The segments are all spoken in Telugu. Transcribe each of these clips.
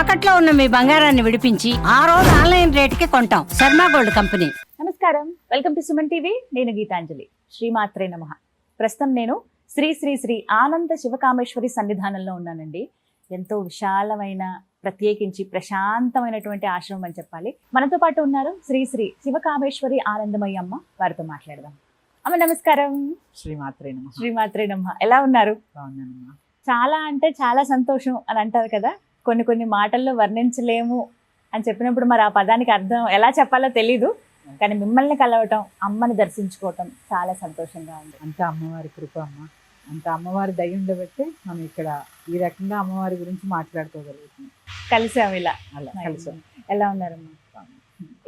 తాకట్లో ఉన్న మీ బంగారాన్ని విడిపించి ఆ రోజు ఆన్లైన్ రేటుకి కొంటాం. Sharma gold company. నమస్కారం. Welcome to Suman TV. నేను గీతాంజలి. శ్రీమాత్రే నమ. ప్రస్తుతం నేను శ్రీ శ్రీ శ్రీ ఆనంద శివకామేశ్వరి సన్నిధానంలో ఉన్నానండి. ఎంతో విశాలమైన ప్రత్యేకించి ప్రశాంతమైనటువంటి ఆశ్రమం అని చెప్పాలి. మనతో పాటు ఉన్నారు శ్రీ శ్రీ శివకామేశ్వరి ఆనందమయ్య అమ్మ వారితో మాట్లాడదాం. అమ్మ నమస్కారం. శ్రీమాత్రే నమ. శ్రీమాత్రే నమ. ఎలా ఉన్నారు? బాగున్నానమ్మా. చాలా అంటే చాలా సంతోషం అని అంటారు కదా. కొన్ని కొన్ని మాటల్లో వర్ణించలేము అని చెప్పినప్పుడు మరి ఆ పదానికి అర్థం ఎలా చెప్పాలో తెలీదు. కానీ మిమ్మల్ని కలవటం అమ్మని దర్శించుకోవటం చాలా సంతోషంగా ఉంది. అంతా అమ్మవారి కృప అమ్మ. అంత అమ్మవారి దయ ఉండబట్టే మనం ఇక్కడ ఈ రకంగా అమ్మవారి గురించి మాట్లాడుకోగలుగుతున్నాం. కలిసాం ఇలా. అలా కలిసి. ఎలా ఉన్నారమ్మా?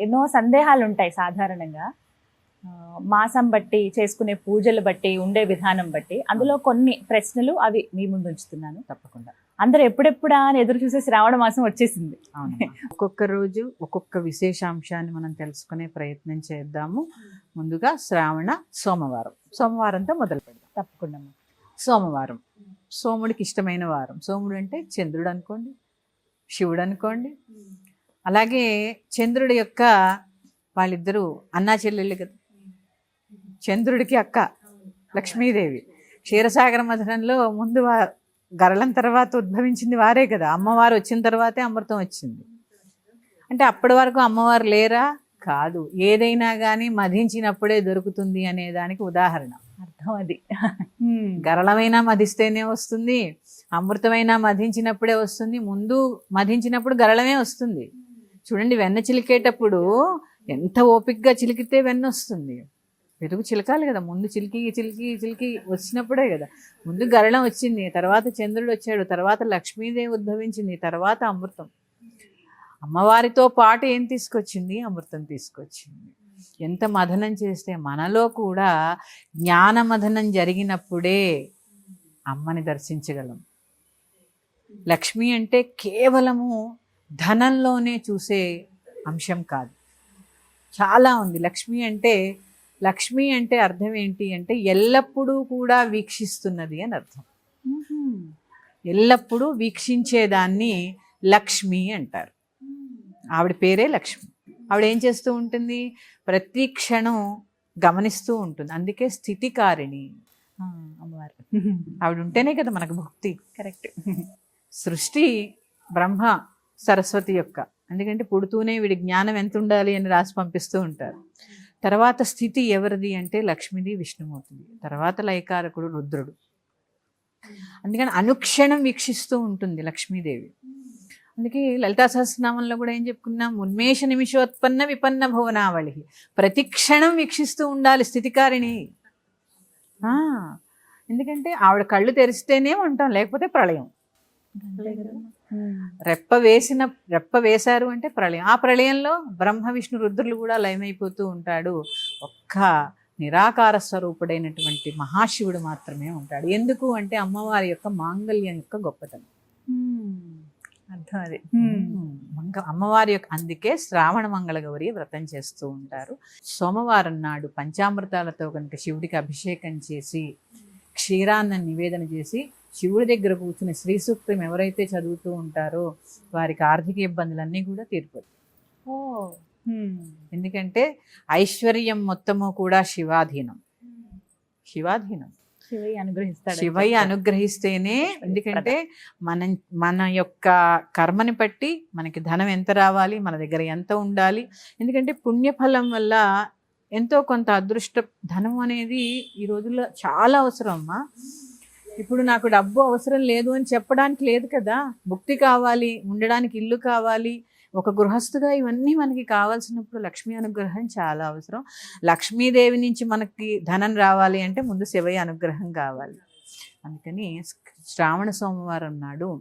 ఎన్నో సందేహాలు ఉంటాయి సాధారణంగా. మాసం బట్టి చేసుకునే పూజలు బట్టి ఉండే విధానం బట్టి అందులో కొన్ని ప్రశ్నలు అవి మీ ముందు ఉంచుతున్నాను. తప్పకుండా. అందరూ ఎప్పుడెప్పుడా అని ఎదురు చూసే శ్రావణ మాసం వచ్చేసింది. ఒక్కొక్క రోజు ఒక్కొక్క విశేషాంశాన్ని మనం తెలుసుకునే ప్రయత్నం చేద్దాము. ముందుగా శ్రావణ సోమవారం. సోమవారంతో మొదలు పెడదాం. తప్పకుండా. సోమవారం. సోముడికి ఇష్టమైన వారం. సోముడు అంటే చంద్రుడు అనుకోండి శివుడు అనుకోండి. అలాగే చంద్రుడి యొక్క వాళ్ళిద్దరూ అన్నా చెల్లెళ్ళు కదా. చంద్రుడికి అక్క లక్ష్మీదేవి. క్షీరసాగర మథనంలో ముందు గరళం తర్వాత ఉద్భవించింది వారే కదా. అమ్మవారు వచ్చిన తర్వాతే అమృతం వచ్చింది. అంటే అప్పటి వరకు అమ్మవారు లేరా? కాదు. ఏదైనా కానీ మధించినప్పుడే దొరుకుతుంది అనే దానికి ఉదాహరణ. అర్థం అది. గరళమైనా మధిస్తేనే వస్తుంది. అమృతమైనా మధించినప్పుడే వస్తుంది. ముందు మధించినప్పుడు గరళమే వస్తుంది. చూడండి వెన్న చిలికేటప్పుడు ఎంత ఓపికగా చిలికితే వెన్న వస్తుంది. పెరుగు చిలకాలి కదా. ముందు చిలికి చిలికి చిలికి వచ్చినప్పుడే కదా. ముందు గరళం వచ్చింది తర్వాత చంద్రుడు వచ్చాడు తర్వాత లక్ష్మీదేవి ఉద్భవించింది తర్వాత అమృతం. అమ్మవారితో పాటు ఏం తీసుకొచ్చింది? అమృతం తీసుకొచ్చింది. ఎంత మథనం చేస్తే మనలో కూడా జ్ఞాన మథనం జరిగినప్పుడే అమ్మని దర్శించగలం. లక్ష్మి అంటే కేవలము ధనంలోనే చూసే అంశం కాదు. చాలా ఉంది. లక్ష్మి అంటే లక్ష్మి అంటే అర్థం ఏంటి అంటే ఎల్లప్పుడూ కూడా వీక్షిస్తున్నది అని అర్థం. ఎల్లప్పుడూ వీక్షించేదాన్ని లక్ష్మి అంటారు. ఆవిడ పేరే లక్ష్మి. ఆవిడ ఏం చేస్తూ ఉంటుంది? ప్రతి క్షణం గమనిస్తూ ఉంటుంది. అందుకే స్థితికారిణి. అమ్మవారు. ఆవిడ ఉంటేనే కదా మనకు భక్తి. కరెక్ట్. సృష్టి బ్రహ్మ సరస్వతి యొక్క. ఎందుకంటే పుడుతూనే వీడి జ్ఞానం ఎంత ఉండాలి అని రాసి పంపిస్తూ ఉంటారు. తర్వాత స్థితి ఎవరిది అంటే లక్ష్మిది విష్ణుమూర్తిది. తర్వాత లైకారకుడు రుద్రుడు. అందుకని అనుక్షణం వీక్షిస్తూ ఉంటుంది లక్ష్మీదేవి. అందుకే లలితా సహస్రనామంలో కూడా ఏం చెప్పుకున్నాం? ఉన్మేష నిమిషోత్పన్న విపన్న భువనావళి. ప్రతిక్షణం వీక్షిస్తూ ఉండాలి స్థితికారిణి. ఆ, ఎందుకంటే ఆవిడ కళ్ళు తెరిస్తేనే ఉంటాం లేకపోతే ప్రళయం. రెప్ప వేసిన రెప్ప వేశారు అంటే ప్రళయం. ఆ ప్రళయంలో బ్రహ్మ విష్ణు రుద్రులు కూడా లయమైపోతూ ఉంటాడు. ఒక్క నిరాకార స్వరూపుడైనటువంటి మహాశివుడు మాత్రమే ఉంటాడు. ఎందుకు అంటే అమ్మవారి యొక్క మాంగళ్యం యొక్క గొప్పతనం. అర్థం అది. మంగ అమ్మవారి యొక్క అందుకే శ్రావణ మంగళ గౌరి వ్రతం చేస్తూ ఉంటారు. సోమవారం నాడు పంచామృతాలతో కనుక శివుడికి అభిషేకం చేసి క్షీరాన్నం నివేదన చేసి శివుడి దగ్గర కూర్చుని శ్రీ సూక్తం ఎవరైతే చదువుతూ ఉంటారో వారికి ఆర్థిక ఇబ్బందులన్నీ కూడా తీరిపోతాయి. ఓ. ఎందుకంటే ఐశ్వర్యం మొత్తము కూడా శివాధీనం. శివాధీనం. శివయ్య అనుగ్రహిస్తాడు శివయ్య అనుగ్రహిస్తేనే ఎందుకంటే మన మన యొక్క కర్మని బట్టి మనకి ధనం ఎంత రావాలి మన దగ్గర ఎంత ఉండాలి. ఎందుకంటే పుణ్యఫలం వల్ల ఎంతో కొంత అదృష్ట ధనం అనేది ఈ రోజుల్లో చాలా అవసరం అమ్మా. ఇప్పుడు నాకు డబ్బు అవసరం లేదు అని చెప్పడానికి లేదు కదా. భుక్తి కావాలి ఉండడానికి ఇల్లు కావాలి ఒక గృహస్థుగా ఇవన్నీ మనకి కావాల్సినప్పుడు లక్ష్మీ అనుగ్రహం చాలా అవసరం. లక్ష్మీదేవి నుంచి మనకి ధనం రావాలి అంటే ముందు శివయ్య అనుగ్రహం కావాలి. అందుకని శ్రావణ సోమవారం నాడు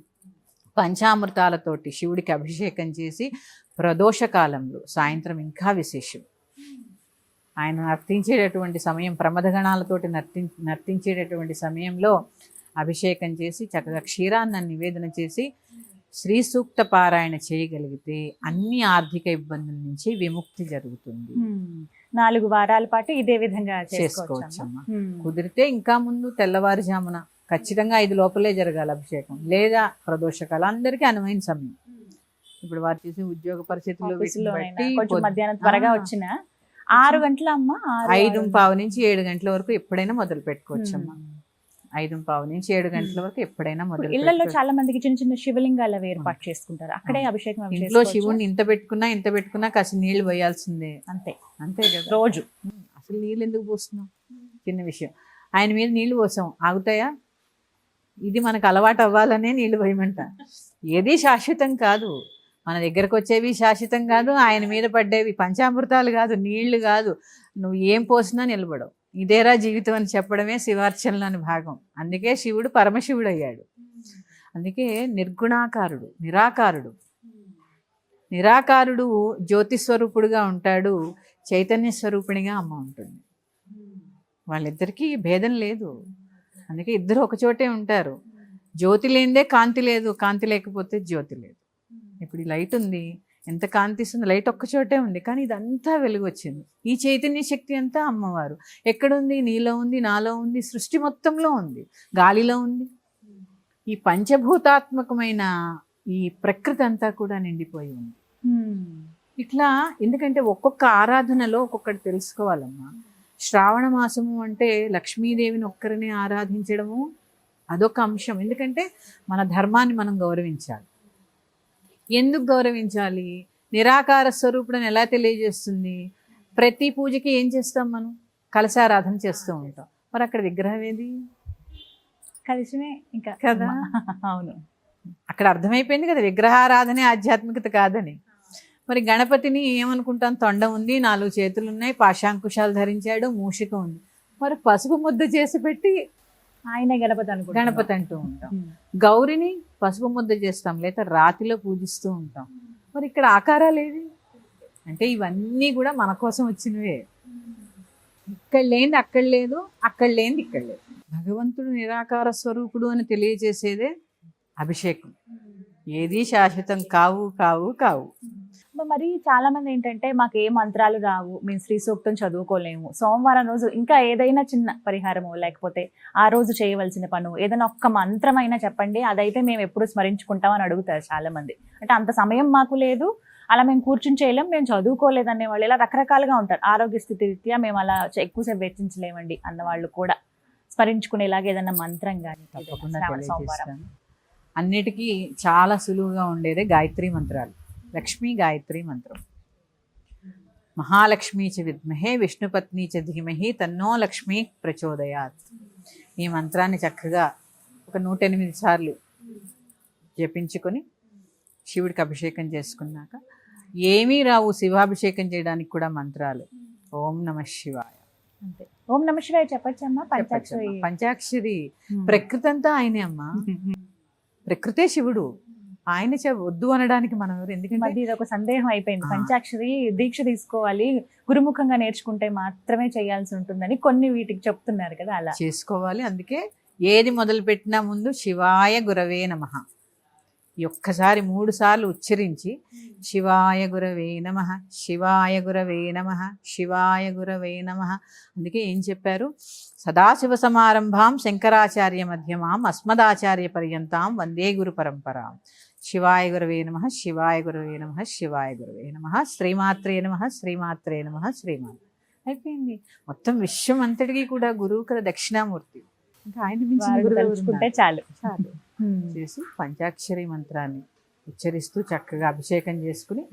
పంచామృతాలతోటి శివుడికి అభిషేకం చేసి ప్రదోష కాలంలో సాయంత్రం ఇంకా విశేషం. ఆయన నర్తించేటటువంటి సమయం ప్రమదగణాలతోటి నర్తి నర్తించేటటువంటి సమయంలో అభిషేకం చేసి చక్కగా క్షీరాన్ని నివేదన చేసి శ్రీ సూక్త పారాయణ చేయగలిగితే అన్ని ఆర్థిక ఇబ్బందుల నుంచి విముక్తి జరుగుతుంది. నాలుగు వారాల పాటు ఇదే విధంగా చేసుకోవచ్చమ్మా. కుదిరితే ఇంకా ముందు తెల్లవారుజామున ఖచ్చితంగా ఐదు లోపలే జరగాలి అభిషేకం. లేదా ప్రదోషకాలు అందరికీ అనువైన సమయం. ఇప్పుడు వారు చేసే ఉద్యోగ పరిస్థితుల్లో మధ్యాహ్నం త్వరగా వచ్చిన ఆరు గంటల అమ్మ? ఐదు పావు నుంచి ఏడు గంటల వరకు ఎప్పుడైనా మొదలు పెట్టుకోవచ్చు అమ్మా. ఐదు పావు నుంచి ఏడు గంటల వరకు ఎప్పుడైనా మొదలు ఇళ్ళలో. చాలా మందికి చిన్న చిన్న శివలింగాలు అవి ఏర్పాటు చేసుకుంటారు. అక్కడే అభిషేకం ఇంట్లో? శివుణ్ణి ఇంత పెట్టుకున్నా ఇంత పెట్టుకున్నా కాస్త నీళ్ళు పోయాల్సిందే. అంతే. అంతే కదా. రోజు. అసలు నీళ్ళు ఎందుకు పోస్తున్నాం చిన్న విషయం. ఆయన మీద నీళ్ళు పోసాం. ఆగుతాయా? ఇది మనకు అలవాటు అవ్వాలనే నీళ్ళు పోయమంట. ఏది శాశ్వతం కాదు. మన దగ్గరకు వచ్చేవి శాశ్వతం కాదు ఆయన మీద పడ్డేవి పంచామృతాలు కాదు నీళ్ళు కాదు. నువ్వు ఏం పోసినా నిలబడవు. ఇదేరా జీవితం అని చెప్పడమే శివార్చనలోని భాగం. అందుకే శివుడు పరమశివుడు అయ్యాడు అందుకే నిర్గుణాకారుడు నిరాకారుడు. నిరాకారుడు జ్యోతి స్వరూపుడుగా ఉంటాడు చైతన్య స్వరూపిణిగా అమ్మ ఉంటుంది. వాళ్ళిద్దరికీ భేదం లేదు. అందుకే ఇద్దరు ఒక చోటే ఉంటారు. జ్యోతి లేనిదే కాంతి లేదు కాంతి లేకపోతే జ్యోతి లేదు. ఇప్పుడు ఈ లైట్ ఉంది. ఎంత కాంతి ఇస్తుంది లైట్ ఒక్క చోటే ఉంది. కానీ ఇదంతా వెలుగు వచ్చింది ఈ చైతన్య శక్తి అంతా అమ్మవారు. ఎక్కడుంది? నీలో ఉంది నాలో ఉంది సృష్టి మొత్తంలో ఉంది. గాలిలో ఉంది. ఈ పంచభూతాత్మకమైన ఈ ప్రకృతి అంతా కూడా నిండిపోయి ఉంది. ఇట్లా ఎందుకంటే ఒక్కొక్క ఆరాధనలో ఒక్కొక్కటి తెలుసుకోవాలమ్మా. శ్రావణ మాసము అంటే లక్ష్మీదేవిని ఒక్కరిని ఆరాధించడము అదొక అంశం. ఎందుకంటే మన ధర్మాన్ని మనం గౌరవించాలి. ఎందుకు గౌరవించాలి? నిరాకార స్వరూపుడని ఎలా తెలియజేస్తుంది? ప్రతి పూజకి ఏం చేస్తాం మనం? కలశారాధన చేస్తూ ఉంటాం. మరి అక్కడ విగ్రహం ఏది? కలిసిమే ఇంకా. కదా? అవును. అక్కడ అర్థమైపోయింది కదా విగ్రహారాధనే ఆధ్యాత్మికత కాదని. మరి గణపతిని ఏమనుకుంటాం? తొండ ఉంది నాలుగు చేతులు ఉన్నాయి పాశాంకుశాలు ధరించాడు మూషిక ఉంది. మరి పసుపు ముద్ద చేసి పెట్టి ఆయనే గణపతి అనుకుంటా గణపతి అంటూ ఉంటాం. గౌరిని పసుపు ముద్ద చేస్తాం లేదా రాతిలో పూజిస్తూ ఉంటాం. మరి ఇక్కడ ఆకారాలు ఏవి? అంటే ఇవన్నీ కూడా మన కోసం వచ్చినవే. ఇక్కడ లేనిది అక్కడ లేదు అక్కడ లేనిది ఇక్కడ లేదు. భగవంతుడు నిరాకార స్వరూపుడు అని తెలియజేసేదే అభిషేకం. ఏది శాశ్వతం కావు కావు కావు. మరి చాలా మంది ఏంటంటే మాకు ఏ మంత్రాలు రావు మేము శ్రీ సూక్తం చదువుకోలేము. సోమవారం రోజు ఇంకా ఏదైనా చిన్న పరిహారము లేకపోతే ఆ రోజు చేయవలసిన పను ఏదైనా ఒక్క మంత్రం అయినా చెప్పండి అదైతే మేము ఎప్పుడు స్మరించుకుంటాం అని అడుగుతారు చాలా మంది. అంటే అంత సమయం మాకు లేదు. అలా మేము కూర్చుని చేయలేం మేము చదువుకోలేదు అనే వాళ్ళు ఇలా రకరకాలుగా ఉంటారు. ఆరోగ్య స్థితి రీత్యా మేము అలా ఎక్కువసేపు వెచ్చించలేమండి అన్న వాళ్ళు కూడా. స్మరించుకునేలాగా ఏదైనా మంత్రం కానీ తప్పకుండా అన్నిటికీ చాలా సులువుగా ఉండేదే గాయత్రి మంత్రాలు. లక్ష్మీ గాయత్రి మంత్రం. మహాలక్ష్మీ చ విద్మహే విష్ణుపత్ని చ ధీమహి తన్నో లక్ష్మీ ప్రచోదయాత్. ఈ మంత్రాన్ని చక్కగా ఒక నూట ఎనిమిది సార్లు జపించుకొని శివుడికి అభిషేకం చేసుకున్నాక ఏమీ రావు శివాభిషేకం చేయడానికి కూడా మంత్రాలు. ఓం నమ శివాయ. అంతే. ఓం నమ శివాయ చెప్పచ్చమ్మా? పంచాక్షరి. పంచాక్షరి. ప్రకృతి అంతా ఆయనే అమ్మా. ప్రకృతే శివుడు. ఆయన వద్దు అనడానికి మనం ఎవరు? ఎందుకంటే ఇది ఒక సందేహం అయిపోయింది. పంచాక్షరి దీక్ష తీసుకోవాలి గురుముఖంగా నేర్చుకుంటే మాత్రమే చేయాల్సి ఉంటుందని కొన్ని వీటికి చెప్తున్నారు కదా అలా. చేసుకోవాలి. అందుకే ఏది మొదలు పెట్టినా ముందు శివాయ గురవే నమ. ఒక్కసారి మూడు సార్లు ఉచ్చరించి శివాయ గురవే నమ శివాయ గురవే నమ శివాయ గురవే నమ. అందుకే ఏం చెప్పారు? సదాశివ సమారంభాం శంకరాచార్య మధ్యమాం అస్మదాచార్య పర్యంతాం వందే గురు పరంపరాం. శివాయ గురవే నమ శివాయ గురవే నమ శివాయ గురవే నమ శ్రీమాత్రే నమ శ్రీమాత్రే నమ శ్రీమాత్రే అయిపోయింది. మొత్తం విశ్వం అంతటికీ కూడా గురువు కదా దక్షిణామూర్తి. ఇంకా ఆయన? చాలు. చాలు. చేసి పంచాక్షరి మంత్రాన్ని ఉచ్చరిస్తూ చక్కగా అభిషేకం చేసుకుని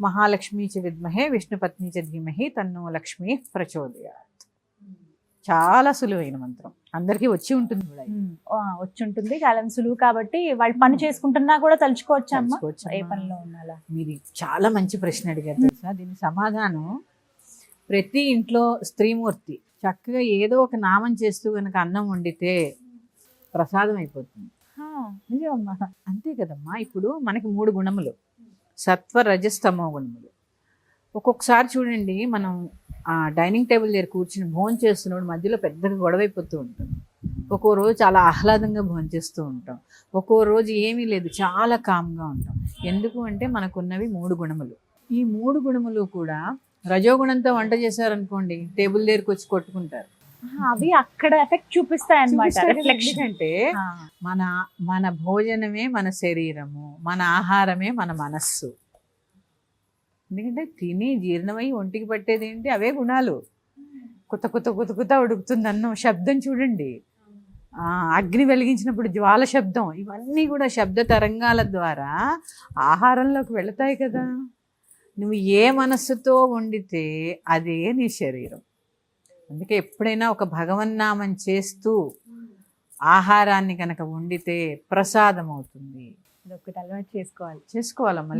మహాలక్ష్మీ చ విద్మహే విష్ణుపత్ని చ ధీమహి తన్నో లక్ష్మీ ప్రచోదయాత్. చాలా సులువైన మంత్రం. అందరికీ వచ్చి ఉంటుంది కూడా వచ్చి ఉంటుంది. చాలా సులువు కాబట్టి వాళ్ళు పని చేసుకుంటున్నా కూడా తలుచుకోవచ్చమ్మా. ఏ పనిలో ఉన్నాలా మీరు చాలా మంచి ప్రశ్న అడిగారు తెలుసా? దీని సమాధానం ప్రతి ఇంట్లో స్త్రీమూర్తి చక్కగా ఏదో ఒక నామం చేస్తూ కనుక అన్నం వండితే ప్రసాదం అయిపోతుంది. నిజమమ్మా. అంతే కదమ్మా. ఇప్పుడు మనకి మూడు గుణములు. సత్వ రజస్తమో గుణములు. ఒక్కొక్కసారి చూడండి మనం ఆ డైనింగ్ టేబుల్ దగ్గర కూర్చుని భోజనం చేస్తున్నప్పుడు మధ్యలో పెద్దగా గొడవైపోతూ ఉంటుంది. ఒక్కో రోజు చాలా ఆహ్లాదంగా భోజనం చేస్తూ ఉంటాం. ఒక్కో రోజు ఏమీ లేదు చాలా కామ్గా ఉంటాం. ఎందుకు అంటే మనకున్నవి మూడు గుణములు. ఈ మూడు గుణములు కూడా రజోగుణంతో వంట చేశారనుకోండి టేబుల్ దగ్గరికి వచ్చి కొట్టుకుంటారు. అవి అక్కడ ఎఫెక్ట్ చూపిస్తాయి కదా, రిఫ్లెక్షన్ ఎందుకంటే మన మన భోజనమే మన శరీరము మన ఆహారమే మన మనస్సు. ఎందుకంటే తిని జీర్ణమై ఒంటికి పట్టేది ఏంటి అవే గుణాలు. కొత్త కొత్త కొత్త కొత్త ఉడుకుతుంది అన్నం శబ్దం చూడండి. అగ్ని వెలిగించినప్పుడు జ్వాల శబ్దం ఇవన్నీ కూడా శబ్ద తరంగాల ద్వారా ఆహారంలోకి వెళతాయి కదా. నువ్వు ఏ మనస్సుతో వండితే అదే నీ శరీరం. అందుకే ఎప్పుడైనా ఒక భగవన్నామం చేస్తూ ఆహారాన్ని కనుక వండితే ప్రసాదం అవుతుంది ఒకటి అలవాటు చేసుకోవాలి. చేసుకోవాలమ్మా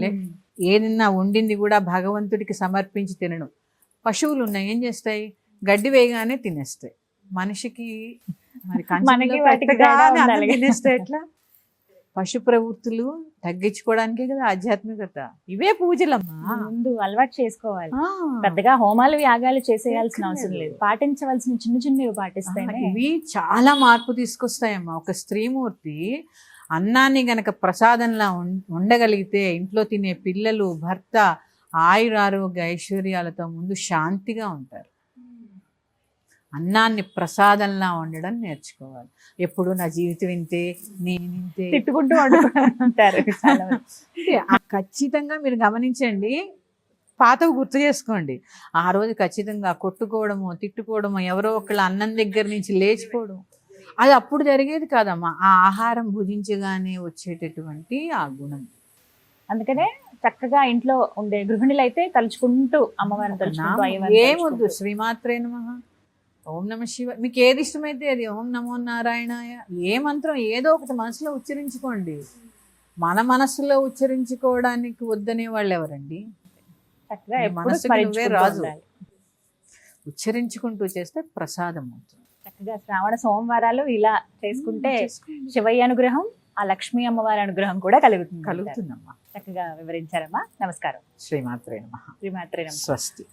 ఏదన్నా వండింది కూడా భగవంతుడికి సమర్పించి తినడం. పశువులు ఉన్నాయి ఏం చేస్తాయి? గడ్డి వేయగానే తినేస్తాయి. మనిషికి మరి కంచంలో మనకి వాటికి పెట్టగానే తేడా అన్నం ఉండాలి. తినేస్తే ఎట్లా? పశు ప్రవృత్తులు తగ్గించుకోవడానికే కదా ఆధ్యాత్మికత. ఇవే పూజలమ్మా. ముందు అలవాటు చేసుకోవాలి. పెద్దగా హోమాలు యాగాలు చేసేయాల్సిన. అవసరం లేదు. పాటించవలసిన చిన్న చిన్నవి పాటిస్తేనే ఇవి చాలా మార్పు తీసుకొస్తాయమ్మా. ఒక స్త్రీమూర్తి అన్నాన్ని గనక ప్రసాదంలా ఉండగలిగితే ఇంట్లో తినే పిల్లలు భర్త ఆయురారోగ్య ఐశ్వర్యాలతో ముందు శాంతిగా ఉంటారు. అన్నాన్ని ప్రసాదంలా వండడం నేర్చుకోవాలి. ఎప్పుడు నా జీవితం ఇంతే నేను ఇంతే. తిట్టుకుంటూ ఆ ఖచ్చితంగా మీరు గమనించండి పాతవి గుర్తు చేసుకోండి. ఆ రోజు ఖచ్చితంగా కొట్టుకోవడము తిట్టుకోవడము ఎవరో ఒకళ్ళ అన్నం దగ్గర నుంచి లేచిపోవడం. అది అప్పుడు జరిగేది కాదమ్మా. ఆ ఆహారం భుజించగానే వచ్చేటటువంటి ఆ గుణం. అందుకనే చక్కగా ఇంట్లో ఉండే గృహిణులు అయితే తలుచుకుంటూ అమ్మవారిని ఏమొద్దు. శ్రీమాత్రే నమః. ఓం నమ శివ మీకు ఏది ఇష్టమైతే అది ఓం నమో నారాయణాయ. ఏ మంత్రం ఏదో ఒకటి మనసులో ఉచ్చరించుకోండి. మన మనసులో ఉచ్చరించుకోవడానికి వద్దనే వాళ్ళు ఎవరండి మనసుకి నువ్వే రాజు. ఉచ్చరించుకుంటూ చేస్తే ప్రసాదం అవుతుంది. చక్కగా శ్రావణ సోమవారాలు ఇలా చేసుకుంటే శివయ్య అనుగ్రహం ఆ లక్ష్మీ అమ్మవారి అనుగ్రహం కూడా కలుగుతుంది. కలుగుతుందమ్మా. చక్కగా వివరించారమ్మా. నమస్కారం. శ్రీమాత్రే నమ. శ్రీమాత్రే నమః. స్వస్తి.